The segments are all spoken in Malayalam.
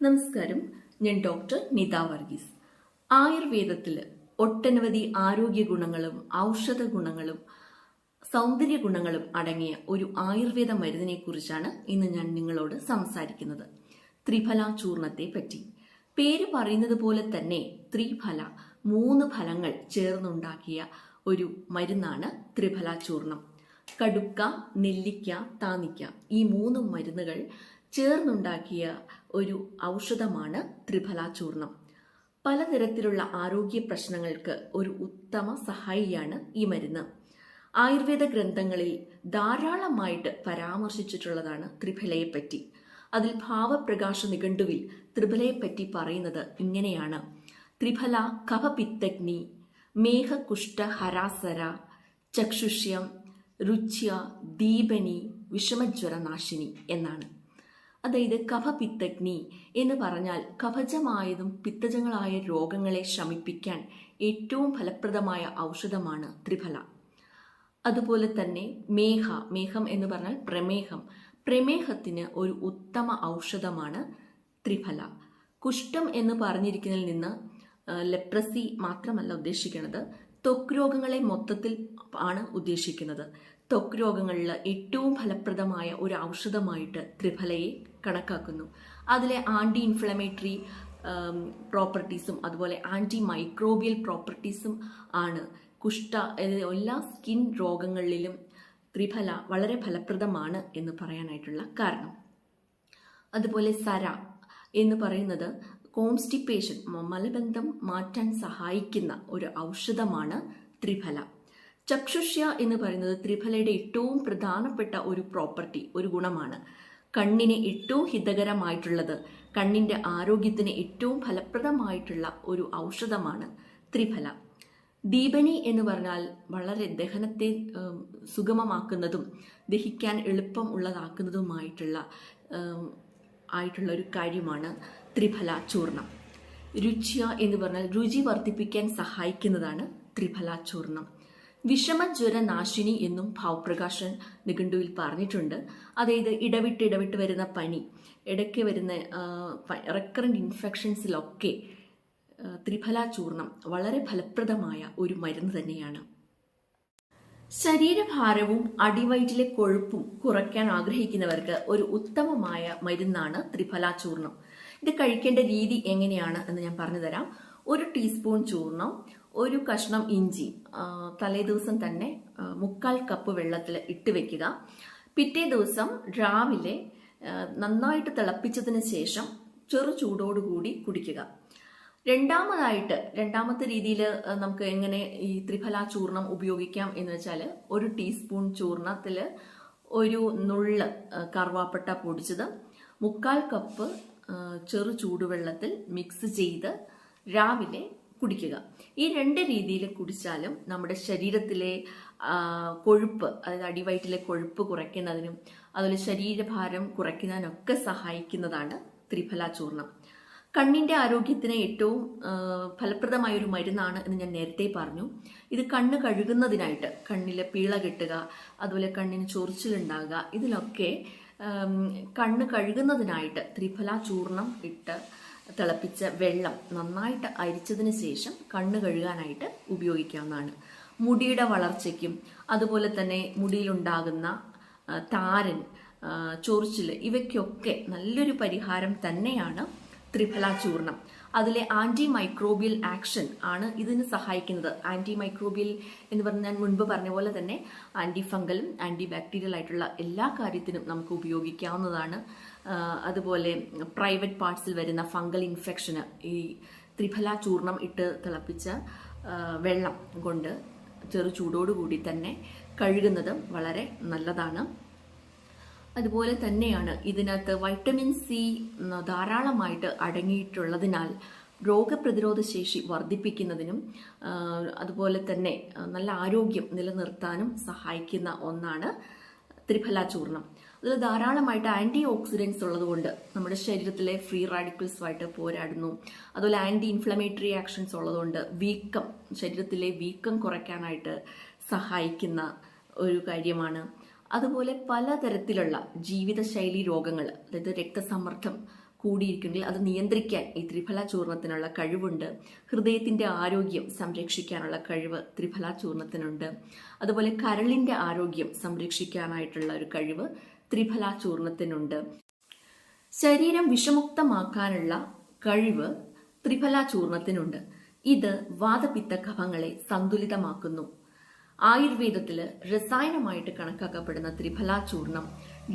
നമസ്കാരം. ഞാൻ ഡോക്ടർ നിത വർഗീസ്. ആയുർവേദത്തിൽ ഒട്ടനവധി ആരോഗ്യ ഗുണങ്ങളും ഔഷധ ഗുണങ്ങളും സൗന്ദര്യ ഗുണങ്ങളും അടങ്ങിയ ഒരു ആയുർവേദ മരുന്നിനെ കുറിച്ചാണ് ഇന്ന് ഞാൻ നിങ്ങളോട് സംസാരിക്കുന്നത്. ത്രിഫല ചൂർണത്തെ പറ്റി. പേര് പറയുന്നത് പോലെ തന്നെ ത്രിഫല മൂന്ന് ഫലങ്ങൾ ചേർന്നുണ്ടാക്കിയ ഒരു മരുന്നാണ് ത്രിഫല ചൂർണം. കടുക്ക നെല്ലിക്ക താനിക്ക ഈ മൂന്ന് മരുന്നുകൾ ചേർന്നുണ്ടാക്കിയ ഒരു ഔഷധമാണ് ത്രിഫല ചൂർണം പലതരത്തിലുള്ള ആരോഗ്യ പ്രശ്നങ്ങൾക്ക് ഒരു ഉത്തമ സഹായിയാണ് ഈ മരുന്ന്. ആയുർവേദ ഗ്രന്ഥങ്ങളിൽ ധാരാളമായിട്ട് പരാമർശിച്ചിട്ടുള്ളതാണ് ത്രിഫലയെപ്പറ്റി. അതിൽ ഭാവപ്രകാശ നിഘണ്ടുവിൽ ത്രിഫലയെപ്പറ്റി പറയുന്നത് ഇങ്ങനെയാണ്. ത്രിഫല കഫപിത്തഗ്നി മേഘകുഷ്ഠ ഹരാസര ചക്ഷുഷ്യം രുച്യ ദീപനി വിഷമജ്വരനാശിനി എന്നാണ്. അതായത് കഫപിത്തഗ്നി എന്ന് പറഞ്ഞാൽ കഫജമായതും പിത്തജങ്ങളായ രോഗങ്ങളെ ശമിപ്പിക്കാൻ ഏറ്റവും ഫലപ്രദമായ ഔഷധമാണ് ത്രിഫല. അതുപോലെ തന്നെ മേഘ മേഘം എന്ന് പറഞ്ഞാൽ പ്രമേഹം. പ്രമേഹത്തിന് ഒരു ഉത്തമ ഔഷധമാണ് ത്രിഫല. കുഷ്ഠം എന്ന് പറഞ്ഞിരിക്കുന്നതിൽ നിന്ന് ലെപ്രസി മാത്രമല്ല ഉദ്ദേശിക്കുന്നത് ത്വക്ക് രോഗങ്ങളെ മൊത്തത്തിൽ ആണ് ഉദ്ദേശിക്കുന്നത്. ത്വക്ക് രോഗങ്ങളിൽ ഏറ്റവും ഫലപ്രദമായ ഒരു ഔഷധമായിട്ട് ത്രിഫലയെ കണക്കാക്കുന്നു. അതിലെ ആന്റി ഇൻഫ്ലമേറ്ററി പ്രോപ്പർട്ടീസും അതുപോലെ ആന്റി മൈക്രോബിയൽ പ്രോപ്പർട്ടീസും ആണ്. കുഷ്ഠ എല്ലാ സ്കിൻ രോഗങ്ങളിലും ത്രിഫല വളരെ ഫലപ്രദമാണ് എന്ന് പറയാനായിട്ടുള്ള കാരണം. അതുപോലെ സര എന്ന് പറയുന്നത് കോൺസ്റ്റിപ്പേഷൻ മലബന്ധം മാറ്റാൻ സഹായിക്കുന്ന ഒരു ഔഷധമാണ് ത്രിഫല. ചക്ഷുഷ്യ എന്ന് പറയുന്നത് ത്രിഫലയുടെ ഏറ്റവും പ്രധാനപ്പെട്ട ഒരു പ്രോപ്പർട്ടി ഒരു ഗുണമാണ്. കണ്ണിന് ഏറ്റവും ഹിതകരമായിട്ടുള്ളത് കണ്ണിന്റെ ആരോഗ്യത്തിന് ഏറ്റവും ഫലപ്രദമായിട്ടുള്ള ഒരു ഔഷധമാണ് ത്രിഫല. ദീപനി എന്ന് പറഞ്ഞാൽ വളരെ ദഹനത്തെ സുഗമമാക്കുന്നതും ദഹിക്കാൻ എളുപ്പം ഉള്ളതാക്കുന്നതുമായിട്ടുള്ള ആയിട്ടുള്ള ഒരു കാര്യമാണ് ത്രിഫല ചൂർണം രുചിയ എന്ന് പറഞ്ഞാൽ രുചി വർദ്ധിപ്പിക്കാൻ സഹായിക്കുന്നതാണ് ത്രിഫല ചൂർണം വിഷമജ്വര നാശിനി എന്നും ഭാവപ്രകാശൻ നിഘണ്ടുവിൽ പറഞ്ഞിട്ടുണ്ട്. അതായത് ഇടവിട്ട് ഇടവിട്ട് വരുന്ന പനി ഇടയ്ക്ക് വരുന്ന റെക്കറന്റ് ഇൻഫെക്ഷൻസിലൊക്കെ ത്രിഫല ചൂർണം വളരെ ഫലപ്രദമായ ഒരു മരുന്ന് തന്നെയാണ്. ശരീരഭാരവും അടിവയറ്റിലെ കൊഴുപ്പും കുറയ്ക്കാൻ ആഗ്രഹിക്കുന്നവർക്ക് ഒരു ഉത്തമമായ മരുന്നാണ് ത്രിഫല ചൂർണം ഇത് കഴിക്കേണ്ട രീതി എങ്ങനെയാണ് എന്ന് ഞാൻ പറഞ്ഞു തരാം ഒരു ടീസ്പൂൺ ചൂർണം ഒരു കഷ്ണം ഇഞ്ചി തലേദിവസം തന്നെ മുക്കാൽ കപ്പ് വെള്ളത്തിൽ ഇട്ട് വെക്കുക. പിറ്റേ ദിവസം രാവിലെ നന്നായിട്ട് തിളപ്പിച്ചതിന് ശേഷം ചെറു ചൂടോടുകൂടി കുടിക്കുക. രണ്ടാമതായിട്ട് രണ്ടാമത്തെ രീതിയിൽ നമുക്ക് എങ്ങനെ ഈ ത്രിഫല ചൂർണം ഉപയോഗിക്കാം എന്ന് വെച്ചാൽ ഒരു ടീസ്പൂൺ ചൂർണത്തിൽ ഒരു നുള്ള് കറുവാപ്പട്ട പൊടിച്ചത് മുക്കാൽ കപ്പ് ചെറു ചൂടുവെള്ളത്തിൽ മിക്സ് ചെയ്ത് രാവിലെ കുടിക്കുക. ഈ രണ്ട് രീതിയിൽ കുടിച്ചാലും നമ്മുടെ ശരീരത്തിലെ കൊഴുപ്പ് അതായത് അടിവയറ്റിലെ കൊഴുപ്പ് കുറയ്ക്കുന്നതിനും അതുപോലെ ശരീരഭാരം കുറയ്ക്കുന്നതിനൊക്കെ സഹായിക്കുന്നതാണ് ത്രിഫല ചൂർണം കണ്ണിന്റെ ആരോഗ്യത്തിന് ഏറ്റവും ഫലപ്രദമായ ഒരു മരുന്നാണ് എന്ന് ഞാൻ നേരത്തെ പറഞ്ഞു. ഇത് കണ്ണ് കഴുകുന്നതിനായിട്ട് കണ്ണിലെ പീള കെട്ടുക അതുപോലെ കണ്ണിന് ചൊറിച്ചിലുണ്ടാകുക ഇതിലൊക്കെ കണ്ണ് കഴുകുന്നതിനായിട്ട് ത്രിഫല ചൂർണം ഇട്ട് തിളപ്പിച്ച വെള്ളം നന്നായിട്ട് അരിച്ചതിന് ശേഷം കണ്ണ് കഴുകാനായിട്ട് ഉപയോഗിക്കാവുന്നതാണ്. മുടിയുടെ വളർച്ചയ്ക്കും അതുപോലെ തന്നെ മുടിയിലുണ്ടാകുന്ന താരൻ ചൊറിച്ചിൽ ഇവയ്ക്കൊക്കെ നല്ലൊരു പരിഹാരം തന്നെയാണ് ത്രിഫല ചൂർണം അതിലെ ആന്റി മൈക്രോബിയൽ ആക്ഷൻ ആണ് ഇതിന് സഹായിക്കുന്നത്. ആന്റി മൈക്രോബിയൽ എന്ന് പറഞ്ഞാൽ ഞാൻ മുൻപ് പറഞ്ഞ പോലെ തന്നെ ആന്റി ഫംഗലും ആന്റി ബാക്ടീരിയൽ ആയിട്ടുള്ള എല്ലാ കാര്യത്തിനും നമുക്ക് ഉപയോഗിക്കാവുന്നതാണ്. അതുപോലെ പ്രൈവറ്റ് പാർട്സിൽ വരുന്ന ഫംഗൽ ഇൻഫെക്ഷന് ഈ ത്രിഫല ചൂർണം ഇട്ട് തിളപ്പിച്ച വെള്ളം കൊണ്ട് ചെറു ചൂടോടുകൂടി തന്നെ കഴുകുന്നത് വളരെ നല്ലതാണ്. അതുപോലെ തന്നെയാണ് ഇതിനകത്ത് വൈറ്റമിൻ സി ധാരാളമായിട്ട് അടങ്ങിയിട്ടുള്ളതിനാൽ രോഗപ്രതിരോധ ശേഷി വർദ്ധിപ്പിക്കുന്നതിനും അതുപോലെ തന്നെ നല്ല ആരോഗ്യം നിലനിർത്താനും സഹായിക്കുന്ന ഒന്നാണ് ത്രിഫല ചൂർണം അതിൽ ധാരാളമായിട്ട് ആന്റി ഓക്സിഡൻസ് ഉള്ളതുകൊണ്ട് നമ്മുടെ ശരീരത്തിലെ ഫ്രീ റാഡിക്കൽസുമായിട്ട് പോരാടുന്നു. അതുപോലെ ആന്റി ഇൻഫ്ലമേറ്ററി ആക്ഷൻസ് ഉള്ളതുകൊണ്ട് വീക്കം ശരീരത്തിലെ വീക്കം കുറയ്ക്കാനായിട്ട് സഹായിക്കുന്ന ഒരു കാര്യമാണ്. അതുപോലെ പലതരത്തിലുള്ള ജീവിതശൈലി രോഗങ്ങൾ അതായത് രക്തസമ്മർദ്ദം കൂടിയിരിക്കുമെങ്കിൽ അത് നിയന്ത്രിക്കാൻ ഈ ത്രിഫല ചൂർണത്തിനുള്ള കഴിവുണ്ട്. ഹൃദയത്തിന്റെ ആരോഗ്യം സംരക്ഷിക്കാനുള്ള കഴിവ് ത്രിഫല ചൂർണത്തിനുണ്ട് അതുപോലെ കരളിന്റെ ആരോഗ്യം സംരക്ഷിക്കാനായിട്ടുള്ള ഒരു കഴിവ് ത്രിഫല ചൂർണത്തിനുണ്ട് ശരീരം വിഷമുക്തമാക്കാനുള്ള കഴിവ് ത്രിഫല ചൂർണത്തിനുണ്ട് ഇത് വാദപിത്ത കഫങ്ങളെ സന്തുലിതമാക്കുന്നു. ആയുർവേദത്തിൽ രസായനമായിട്ട് കണക്കാക്കപ്പെടുന്ന ത്രിഫല ചൂർണം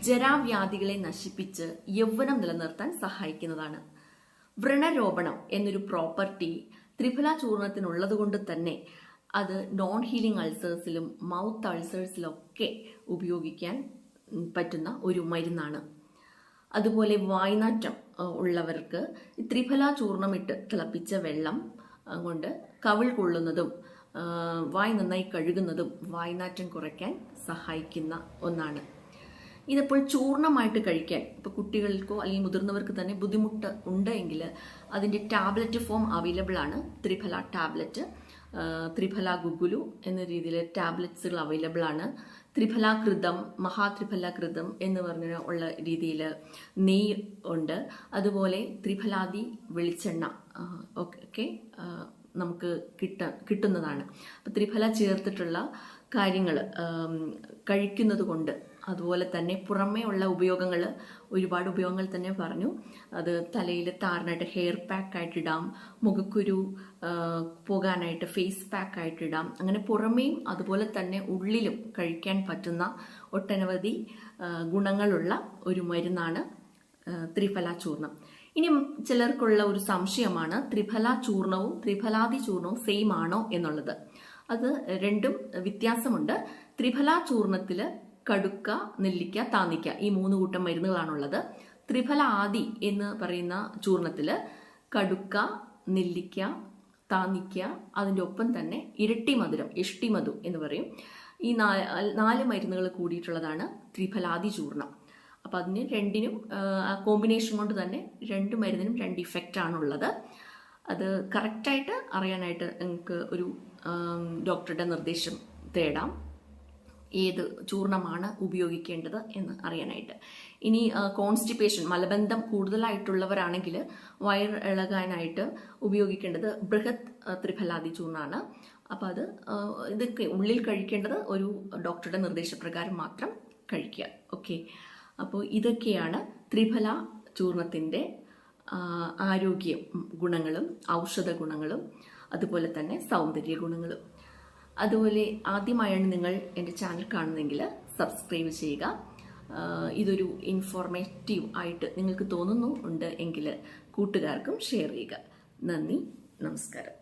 ജരാവ്യാധികളെ നശിപ്പിച്ച് യൗവനം നിലനിർത്താൻ സഹായിക്കുന്നതാണ്. വ്രണരോപണം എന്നൊരു പ്രോപ്പർട്ടി ത്രിഫല ചൂർണത്തിനുള്ളത് കൊണ്ട് തന്നെ അത് നോൺ ഹീലിംഗ് അൾസേഴ്സിലും മൗത്ത് അൾസേഴ്സിലൊക്കെ ഉപയോഗിക്കാൻ പറ്റുന്ന ഒരു മരുന്നാണ്. അതുപോലെ വായ്നാറ്റം ഉള്ളവർക്ക് ത്രിഫല ചൂർണമിട്ട് തിളപ്പിച്ച വെള്ളം കൊണ്ട് കവിൾ കൊള്ളുന്നതും വായ് നന്നായി കഴുകുന്നതും വായ്നാറ്റം കുറയ്ക്കാൻ സഹായിക്കുന്ന ഒന്നാണ്. ഇതിപ്പോൾ ചൂർണമായിട്ട് കഴിക്കാൻ ഇപ്പോൾ കുട്ടികൾക്കോ അല്ലെങ്കിൽ മുതിർന്നവർക്ക് തന്നെ ബുദ്ധിമുട്ട് ഉണ്ടെങ്കിൽ അതിന്റെ ടാബ്ലറ്റ് ഫോം അവൈലബിൾ ആണ്. ത്രിഫല ടാബ്ലറ്റ് ത്രിഫല ഗുഗുലു എന്ന രീതിയിൽ ടാബ്ലറ്റ്സുകൾ അവൈലബിൾ ആണ്. ത്രിഫല മഹാത്രിഫലാകൃതം എന്ന് പറഞ്ഞ ഉള്ള രീതിയിൽ നെയ്യ് ഉണ്ട്. അതുപോലെ ത്രിഫലാദി വെളിച്ചെണ്ണ ഒക്കെ നമുക്ക് കിട്ട കിട്ടുന്നതാണ്. അപ്പം ത്രിഫല ചേർത്തിട്ടുള്ള കാര്യങ്ങൾ കഴിക്കുന്നത് കൊണ്ട് അതുപോലെ തന്നെ പുറമേ ഉള്ള ഉപയോഗങ്ങൾ ഒരുപാട് ഉപയോഗങ്ങൾ തന്നെ പറഞ്ഞു. അത് തലയിൽ താറിനായിട്ട് ഹെയർ പാക്ക് ആയിട്ട് ഇടാം മുഖക്കുരു പോകാനായിട്ട് ഫേസ് പാക്ക് ആയിട്ട് ഇടാം. അങ്ങനെ പുറമേയും അതുപോലെ തന്നെ ഉള്ളിലും കഴിക്കാൻ പറ്റുന്ന ഒട്ടനവധി ഗുണങ്ങളുള്ള ഒരു മരുന്നാണ് ത്രിഫല ചൂർണം ഇനി ചിലർക്കുള്ള ഒരു സംശയമാണ് ത്രിഫല ചൂർണവും ത്രിഫലാദി ചൂർണവും സെയിം ആണോ എന്നുള്ളത്. അത് രണ്ടും വ്യത്യാസമുണ്ട്. ത്രിഫല ചൂർണത്തിൽ കടുക്ക നെല്ലിക്ക താന്നിക്ക ഈ മൂന്ന് കൂട്ടം മരുന്നുകളാണുള്ളത്. ത്രിഫല ആദി എന്ന് പറയുന്ന ചൂർണത്തിൽ കടുക്ക നെല്ലിക്ക താന്നിക്ക അതിന്റെ ഒപ്പം തന്നെ ഇരട്ടി മധുരം ഇഷ്ടി മധു എന്ന് പറയും. ഈ നാല് നാല് മരുന്നുകൾ കൂടിയിട്ടുള്ളതാണ് ത്രിഫലാദി ചൂർണം. അപ്പം അതിന് രണ്ടിനും കോമ്പിനേഷൻ കൊണ്ട് തന്നെ രണ്ട് മരുന്നിനും രണ്ട് ഇഫക്റ്റ് ആണുള്ളത്. അത് കറക്റ്റായിട്ട് അറിയാനായിട്ട് നിങ്ങൾക്ക് ഒരു ഡോക്ടറുടെ നിർദ്ദേശം തേടാം. ഏത് ചൂർണമാണ് ഉപയോഗിക്കേണ്ടത് എന്ന് അറിയാനായിട്ട്. ഇനി കോൺസ്റ്റിപ്പേഷൻ മലബന്ധം കൂടുതലായിട്ടുള്ളവരാണെങ്കിൽ വയർ ഇളകാനായിട്ട് ഉപയോഗിക്കേണ്ടത് ബൃഹത് ത്രിഫലാതി ചൂർണമാണ് അപ്പം അത് ഇത് ഉള്ളിൽ കഴിക്കേണ്ടത് ഒരു ഡോക്ടറുടെ നിർദ്ദേശപ്രകാരം മാത്രം കഴിക്കുക. ഓക്കെ. അപ്പോൾ ഇതൊക്കെയാണ് ത്രിഫല ചൂർണത്തിന്റെ ആരോഗ്യ ഗുണങ്ങളും ഔഷധ ഗുണങ്ങളും അതുപോലെ തന്നെ സൗന്ദര്യ ഗുണങ്ങളും. അതുപോലെ ആദ്യമായാണ് നിങ്ങൾ എന്റെ ചാനൽ കാണുന്നതെങ്കിൽ സബ്സ്ക്രൈബ് ചെയ്യുക. ഇതൊരു ഇൻഫോർമേറ്റീവ് ആയിട്ട് നിങ്ങൾക്ക് തോന്നുന്നു ഉണ്ട് എങ്കിൽ കൂട്ടുകാർക്കും ഷെയർ ചെയ്യുക. നന്ദി നമസ്കാരം.